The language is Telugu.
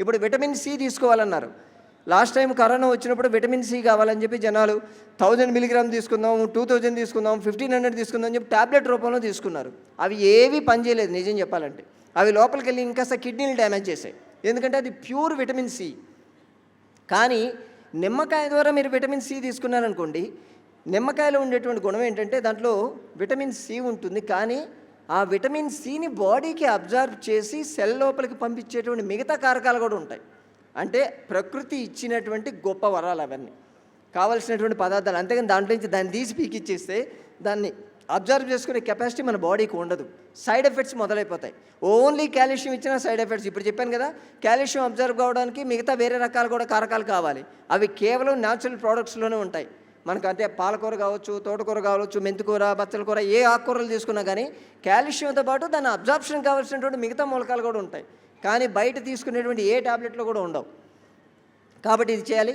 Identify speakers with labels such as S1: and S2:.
S1: ఇప్పుడు విటమిన్ సి తీసుకోవాలన్నారు. లాస్ట్ టైం కరోనా వచ్చినప్పుడు విటమిన్ సి కావాలని చెప్పి జనాలు థౌజండ్ మిలిగ్రామ్ తీసుకుందాం టూ థౌజండ్ తీసుకుందాం ఫిఫ్టీన్ హండ్రెడ్ తీసుకుందాం అని చెప్పి టాబ్లెట్ రూపంలో తీసుకున్నారు. అవి ఏవి పనిచేయలేదు నిజం చెప్పాలంటే. అవి లోపలికి వెళ్ళి ఇంకాస్త కిడ్నీలు డ్యామేజ్ చేసాయి ఎందుకంటే అది ప్యూర్ విటమిన్ సి. కానీ నిమ్మకాయ ద్వారా మీరు విటమిన్ సి తీసుకున్నారనుకోండి నిమ్మకాయలో ఉండేటువంటి గుణం ఏంటంటే దాంట్లో విటమిన్ సి ఉంటుంది. కానీ ఆ విటమిన్ సిని బాడీకి అబ్జర్వ్ చేసి సెల్ లోపలికి పంపించేటువంటి మిగతా కారకాలు కూడా ఉంటాయి. అంటే ప్రకృతి ఇచ్చినటువంటి గొప్ప వరాలు అవన్నీ. కావలసినటువంటి పదార్థాలు అంతేగాని దాంట్లో నుంచి దాన్ని తీసి పీకిచ్చేస్తే దాన్ని అబ్జర్వ్ చేసుకునే కెపాసిటీ మన బాడీకి ఉండదు. సైడ్ ఎఫెక్ట్స్ మొదలైపోతాయి. ఓన్లీ కాల్షియం ఇచ్చిన సైడ్ ఎఫెక్ట్స్. ఇప్పుడు చెప్పాను కదా కాల్షియం అబ్జర్వ్ కావడానికి మిగతా వేరే రకాలు కూడా కారకాలు కావాలి. అవి కేవలం న్యాచురల్ ప్రోడక్ట్స్లోనే ఉంటాయి. మనకు అంటే పాలకూర కావచ్చు తోటకూర కావచ్చు మెంతికూర బచ్చల కూర ఏ ఆకుకూరలు తీసుకున్నా కానీ కాల్షియంతో పాటు దాని అబ్జార్ప్షన్ కావాల్సినటువంటి మిగతా మూలకాలు కూడా ఉంటాయి. కానీ బయట తీసుకునేటువంటి ఏ ట్యాబ్లెట్లు కూడా ఉండవు. కాబట్టి ఇది చేయాలి.